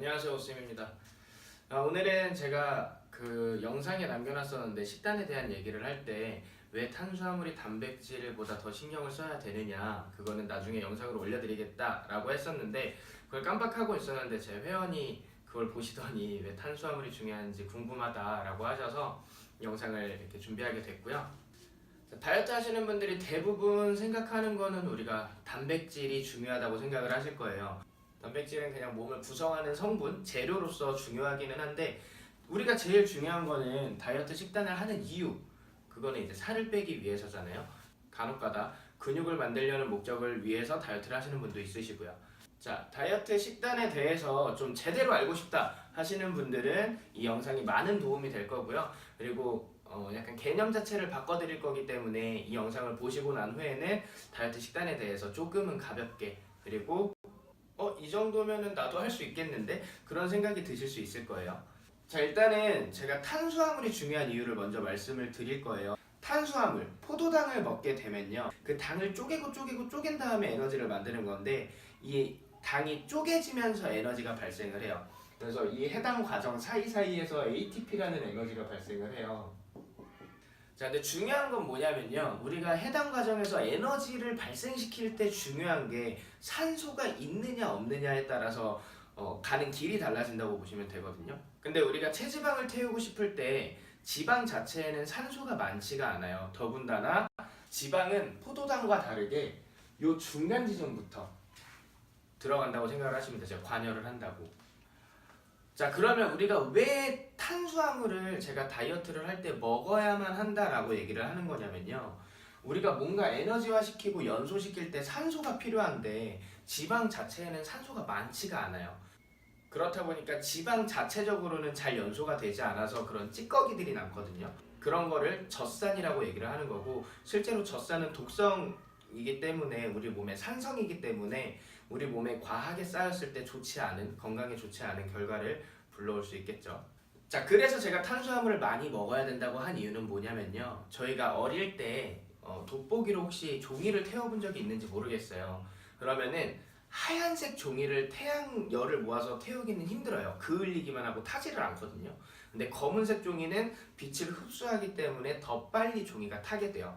안녕하세요 오쌤입니다. 아, 오늘은 제가 그 영상에 남겨놨었는데 식단에 대한 얘기를 할 때 왜 탄수화물이 단백질보다 더 신경을 써야 되느냐 그거는 나중에 영상으로 올려드리겠다 라고 했었는데 그걸 깜빡하고 있었는데 제 회원이 그걸 보시더니 왜 탄수화물이 중요한지 궁금하다 라고 하셔서 영상을 이렇게 준비하게 됐고요. 자, 다이어트 하시는 분들이 대부분 생각하는 거는 우리가 단백질이 중요하다고 생각을 하실 거예요. 단백질은 그냥 몸을 구성하는 성분, 재료로서 중요하기는 한데 우리가 제일 중요한 거는 다이어트 식단을 하는 이유 그거는 이제 살을 빼기 위해서잖아요. 간혹가다 근육을 만들려는 목적을 위해서 다이어트를 하시는 분도 있으시고요. 자, 다이어트 식단에 대해서 좀 제대로 알고 싶다 하시는 분들은 이 영상이 많은 도움이 될 거고요. 그리고 어, 약간 개념 자체를 바꿔드릴 거기 때문에 이 영상을 보시고 난 후에는 다이어트 식단에 대해서 조금은 가볍게 그리고 어, 이 정도면은 나도 할 수 있겠는데? 그런 생각이 드실 수 있을 거예요. 자, 일단은 제가 탄수화물이 중요한 이유를 먼저 말씀을 드릴 거예요. 탄수화물, 포도당을 먹게 되면요. 그 당을 쪼개고 쪼개고 쪼갠 다음에 에너지를 만드는 건데 이 당이 쪼개지면서 에너지가 발생을 해요. 그래서 이 해당 과정 사이사이에서 ATP라는 에너지가 발생을 해요. 자, 근데 중요한 건 뭐냐면요. 우리가 해당 과정에서 에너지를 발생시킬 때 중요한 게 산소가 있느냐 없느냐에 따라서 어, 가는 길이 달라진다고 보시면 되거든요. 근데 우리가 체지방을 태우고 싶을 때 지방 자체에는 산소가 많지가 않아요. 더군다나 지방은 포도당과 다르게 요 중간 지점부터 들어간다고 생각을 하시면 되죠. 관여를 한다고. 자, 그러면 우리가 왜 탄수화물을 제가 다이어트를 할 때 먹어야만 한다라고 얘기를 하는 거냐면요. 우리가 뭔가 에너지화 시키고 연소시킬 때 산소가 필요한데 지방 자체에는 산소가 많지가 않아요. 그렇다 보니까 지방 자체적으로는 잘 연소가 되지 않아서 그런 찌꺼기들이 남거든요. 그런 거를 젖산이라고 얘기를 하는 거고 실제로 젖산은 독성이기 때문에 우리 몸에 산성이기 때문에 우리 몸에 과하게 쌓였을 때 좋지 않은 건강에 좋지 않은 결과를 불러올 수 있겠죠. 자, 그래서 제가 탄수화물을 많이 먹어야 된다고 한 이유는 뭐냐면요. 저희가 어릴 때 어, 돋보기로 혹시 종이를 태워본 적이 있는지 모르겠어요. 그러면은 하얀색 종이를 태양열을 모아서 태우기는 힘들어요. 그을리기만 하고 타지를 않거든요. 근데 검은색 종이는 빛을 흡수하기 때문에 더 빨리 종이가 타게 돼요.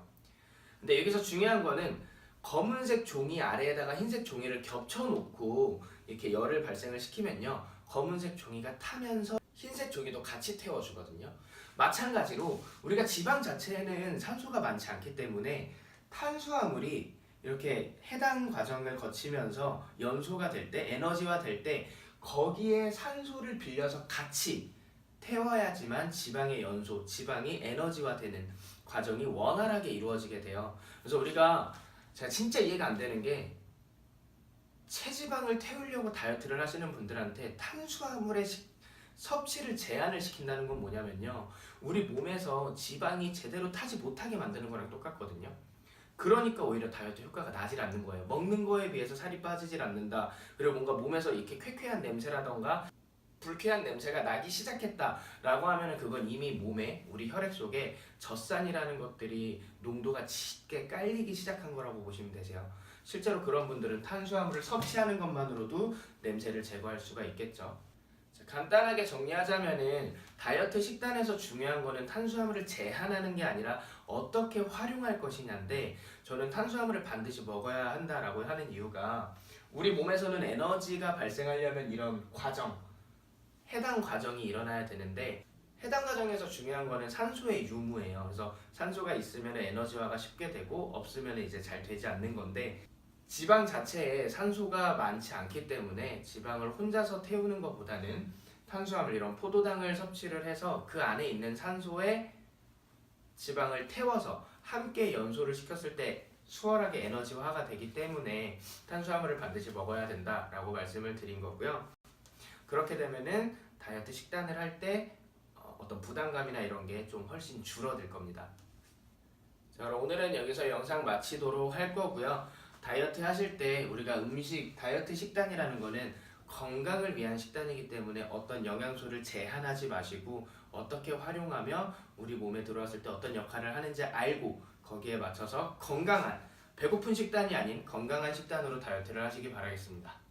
근데 여기서 중요한 거는 검은색 종이 아래에다가 흰색 종이를 겹쳐놓고 이렇게 열을 발생을 시키면요. 검은색 종이가 타면서 흰색 종이도 같이 태워주거든요. 마찬가지로 우리가 지방 자체에는 산소가 많지 않기 때문에 탄수화물이 이렇게 해당 과정을 거치면서 연소가 될 때, 에너지화 될 때 거기에 산소를 빌려서 같이 태워야지만 지방의 연소, 지방이 에너지화 되는 과정이 원활하게 이루어지게 돼요. 그래서 우리가 제가 진짜 이해가 안 되는 게 체지방을 태우려고 다이어트를 하시는 분들한테 탄수화물의 식- 섭취를 제한을 시킨다는 건 뭐냐면요. 우리 몸에서 지방이 제대로 타지 못하게 만드는 거랑 똑같거든요. 그러니까 오히려 다이어트 효과가 나질 않는 거예요. 먹는 거에 비해서 살이 빠지질 않는다. 그리고 뭔가 몸에서 이렇게 쾌쾌한 냄새라던가 불쾌한 냄새가 나기 시작했다라고 하면은 그건 이미 몸에 우리 혈액 속에 젖산이라는 것들이 농도가 짙게 깔리기 시작한 거라고 보시면 되세요. 실제로 그런 분들은 탄수화물을 섭취하는 것만으로도 냄새를 제거할 수가 있겠죠. 자, 간단하게 정리하자면은 다이어트 식단에서 중요한 거는 탄수화물을 제한하는 게 아니라 어떻게 활용할 것이냐인데 저는 탄수화물을 반드시 먹어야 한다라고 하는 이유가 우리 몸에서는 에너지가 발생하려면 이런 과정 해당 과정이 일어나야 되는데 해당 과정에서 중요한 거는 산소의 유무예요. 그래서 산소가 있으면 에너지화가 쉽게 되고 없으면 이제 잘 되지 않는 건데 지방 자체에 산소가 많지 않기 때문에 지방을 혼자서 태우는 것보다는 탄수화물 이런 포도당을 섭취를 해서 그 안에 있는 산소에 지방을 태워서 함께 연소를 시켰을 때 수월하게 에너지화가 되기 때문에 탄수화물을 반드시 먹어야 된다라고 말씀을 드린 거고요. 그렇게 되면은 다이어트 식단을 할 때 어떤 부담감이나 이런 게 좀 훨씬 줄어들 겁니다. 자, 그럼 오늘은 여기서 영상 마치도록 할 거고요. 다이어트 하실 때 우리가 음식, 다이어트 식단이라는 거는 건강을 위한 식단이기 때문에 어떤 영양소를 제한하지 마시고 어떻게 활용하며 우리 몸에 들어왔을 때 어떤 역할을 하는지 알고 거기에 맞춰서 건강한 배고픈 식단이 아닌 건강한 식단으로 다이어트를 하시기 바라겠습니다.